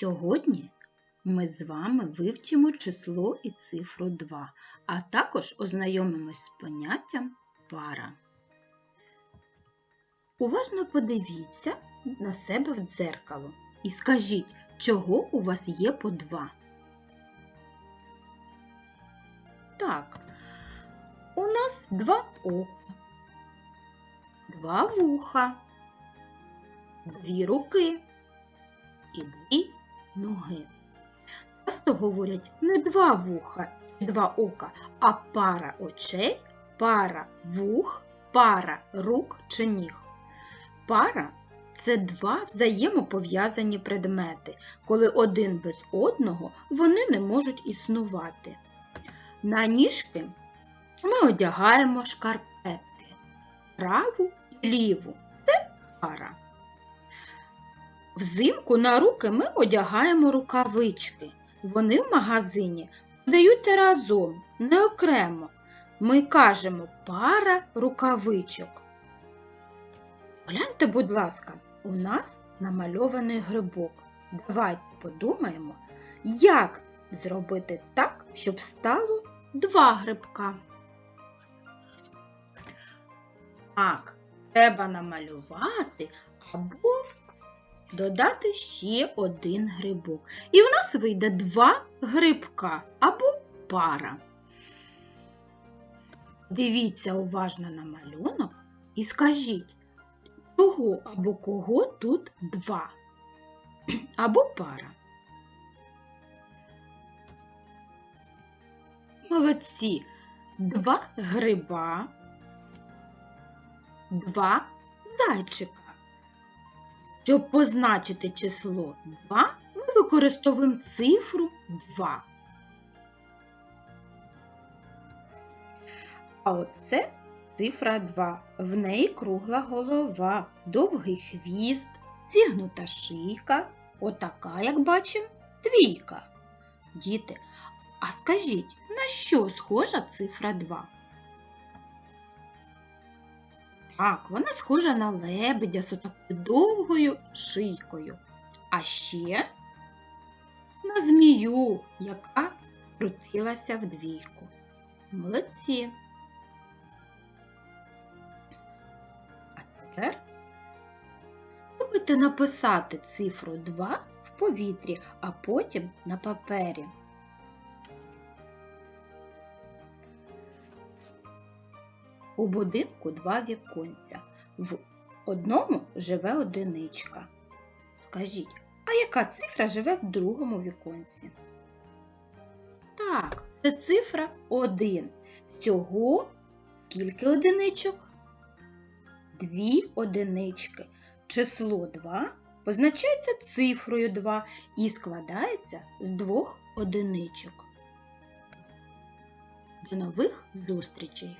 Сьогодні ми з вами вивчимо число і цифру 2, а також ознайомимось з поняттям пара. Уважно подивіться на себе в дзеркало і скажіть, чого у вас є по два. Так, у нас два ока, два вуха, дві руки і дві ноги. Часто говорять не два вуха два ока, а пара очей, пара вух, пара рук чи ніг. Пара це два взаємопов'язані предмети. Коли один без одного, вони не можуть існувати. На ніжки ми одягаємо шкарпетки, праву і ліву. Взимку на руки ми одягаємо рукавички. Вони в магазині подаються разом, не окремо. Ми кажемо пара рукавичок. Гляньте, будь ласка, у нас намальований грибок. Давайте подумаємо, як зробити так, щоб стало два грибка. Так, треба намалювати або додати ще один грибок. І в нас вийде два грибка або пара. Дивіться уважно на малюнок і скажіть, чого або кого тут два або пара. Молодці. Два гриба, два зайчика. Щоб позначити число 2, ми використовуємо цифру 2. А оце цифра 2. В неї кругла голова, довгий хвіст, зігнута шийка, отака, як бачимо, двійка. Діти, а скажіть, на що схожа цифра 2? Так, вона схожа на лебедя з отакою довгою шийкою. А ще на змію, яка крутилася в двійку. Молодці. А тепер спробуйте написати цифру 2 в повітрі, а потім на папері. У будинку два віконця. В одному живе одиничка. Скажіть, а яка цифра живе в другому віконці? Так, це цифра 1. Всього скільки одиничок? Дві одинички. Число 2 позначається цифрою 2 і складається з двох одиничок. До нових зустрічей!